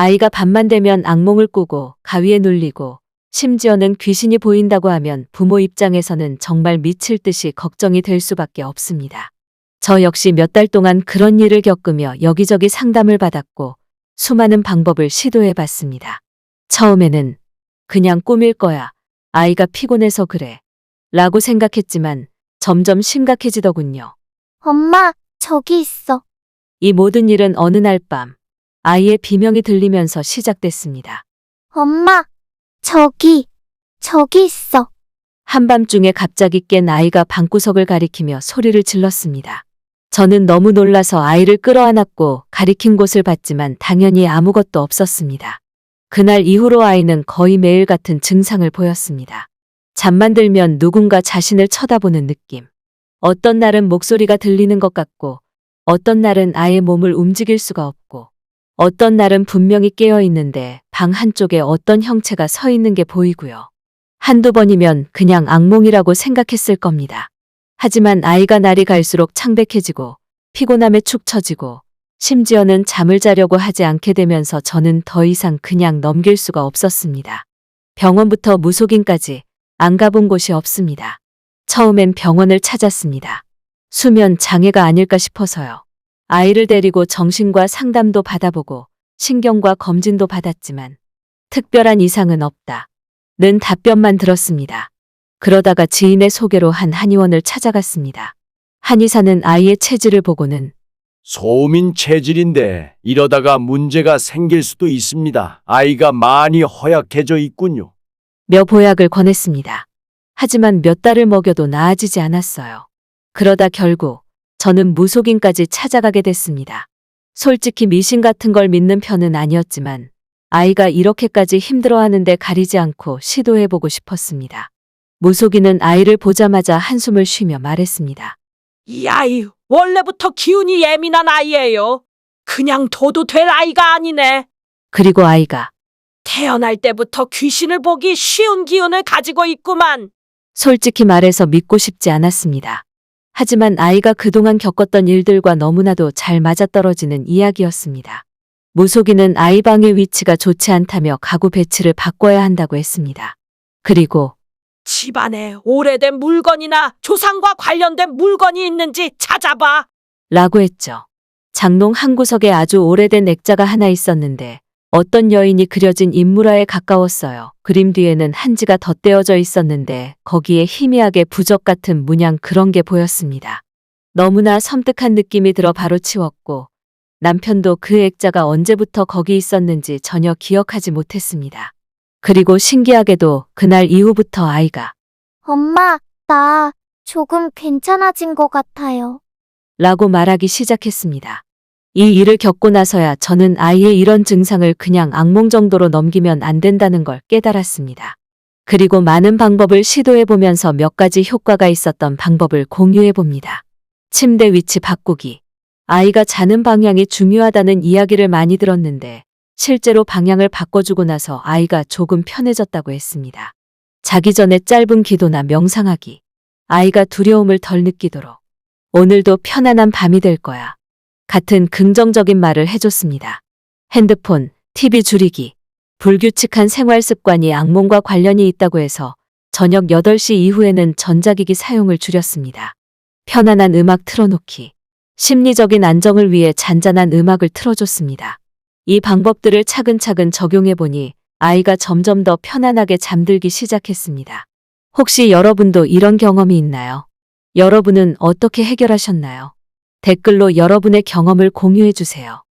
아이가 밤만 되면 악몽을 꾸고 가위에 눌리고 심지어는 귀신이 보인다고 하면 부모 입장에서는 정말 미칠 듯이 걱정이 될 수밖에 없습니다. 저 역시 몇 달 동안 그런 일을 겪으며 여기저기 상담을 받았고 수많은 방법을 시도해 봤습니다. 처음에는 그냥 꿈일 거야. 아이가 피곤해서 그래. 라고 생각했지만 점점 심각해지더군요. 엄마, 저기 있어. 이 모든 일은 어느 날 밤 아이의 비명이 들리면서 시작됐습니다. 엄마, 저기, 저기 있어. 한밤중에 갑자기 깬 아이가 방구석을 가리키며 소리를 질렀습니다. 저는 너무 놀라서 아이를 끌어안았고 가리킨 곳을 봤지만 당연히 아무것도 없었습니다. 그날 이후로 아이는 거의 매일 같은 증상을 보였습니다. 잠만 들면 누군가 자신을 쳐다보는 느낌. 어떤 날은 목소리가 들리는 것 같고, 어떤 날은 아예 몸을 움직일 수가 없고, 어떤 날은 분명히 깨어 있는데 방 한쪽에 어떤 형체가 서 있는 게 보이고요. 한두 번이면 그냥 악몽이라고 생각했을 겁니다. 하지만 아이가 날이 갈수록 창백해지고 피곤함에 축 처지고 심지어는 잠을 자려고 하지 않게 되면서 저는 더 이상 그냥 넘길 수가 없었습니다. 병원부터 무속인까지 안 가본 곳이 없습니다. 처음엔 병원을 찾았습니다. 수면 장애가 아닐까 싶어서요. 아이를 데리고 정신과 상담도 받아보고 신경과 검진도 받았지만 특별한 이상은 없다. 는 답변만 들었습니다. 그러다가 지인의 소개로 한 한의원을 찾아갔습니다. 한의사는 아이의 체질을 보고는 소민 체질인데 이러다가 문제가 생길 수도 있습니다. 아이가 많이 허약해져 있군요. 며 보약을 권했습니다. 하지만 몇 달을 먹여도 나아지지 않았어요. 그러다 결국 저는 무속인까지 찾아가게 됐습니다. 솔직히 미신 같은 걸 믿는 편은 아니었지만 아이가 이렇게까지 힘들어하는데 가리지 않고 시도해보고 싶었습니다. 무속인은 아이를 보자마자 한숨을 쉬며 말했습니다. 이 아이 원래부터 기운이 예민한 아이예요. 그냥 둬도 될 아이가 아니네. 그리고 아이가 태어날 때부터 귀신을 보기 쉬운 기운을 가지고 있구만. 솔직히 말해서 믿고 싶지 않았습니다. 하지만 아이가 그동안 겪었던 일들과 너무나도 잘 맞아떨어지는 이야기였습니다. 무속인은 아이 방의 위치가 좋지 않다며 가구 배치를 바꿔야 한다고 했습니다. 그리고 집안에 오래된 물건이나 조상과 관련된 물건이 있는지 찾아봐. 라고 했죠. 장롱 한 구석에 아주 오래된 액자가 하나 있었는데 어떤 여인이 그려진 인물화에 가까웠어요. 그림 뒤에는 한지가 덧대어져 있었는데 거기에 희미하게 부적 같은 문양 그런 게 보였습니다. 너무나 섬뜩한 느낌이 들어 바로 치웠고 남편도 그 액자가 언제부터 거기 있었는지 전혀 기억하지 못했습니다. 그리고 신기하게도 그날 이후부터 아이가 엄마, 나 조금 괜찮아진 것 같아요. 라고 말하기 시작했습니다. 이 일을 겪고 나서야 저는 아이의 이런 증상을 그냥 악몽 정도로 넘기면 안 된다는 걸 깨달았습니다. 그리고 많은 방법을 시도해 보면서 몇 가지 효과가 있었던 방법을 공유해 봅니다. 침대 위치 바꾸기. 아이가 자는 방향이 중요하다는 이야기를 많이 들었는데 실제로 방향을 바꿔주고 나서 아이가 조금 편해졌다고 했습니다. 자기 전에 짧은 기도나 명상하기. 아이가 두려움을 덜 느끼도록. 오늘도 편안한 밤이 될 거야. 같은 긍정적인 말을 해줬습니다. 핸드폰, TV 줄이기. 불규칙한 생활 습관이 악몽과 관련이 있다고 해서 저녁 8시 이후에는 전자기기 사용을 줄였습니다. 편안한 음악 틀어놓기. 심리적인 안정을 위해 잔잔한 음악을 틀어줬습니다. 이 방법들을 차근차근 적용해보니 아이가 점점 더 편안하게 잠들기 시작했습니다. 혹시 여러분도 이런 경험이 있나요? 여러분은 어떻게 해결하셨나요? 댓글로 여러분의 경험을 공유해 주세요.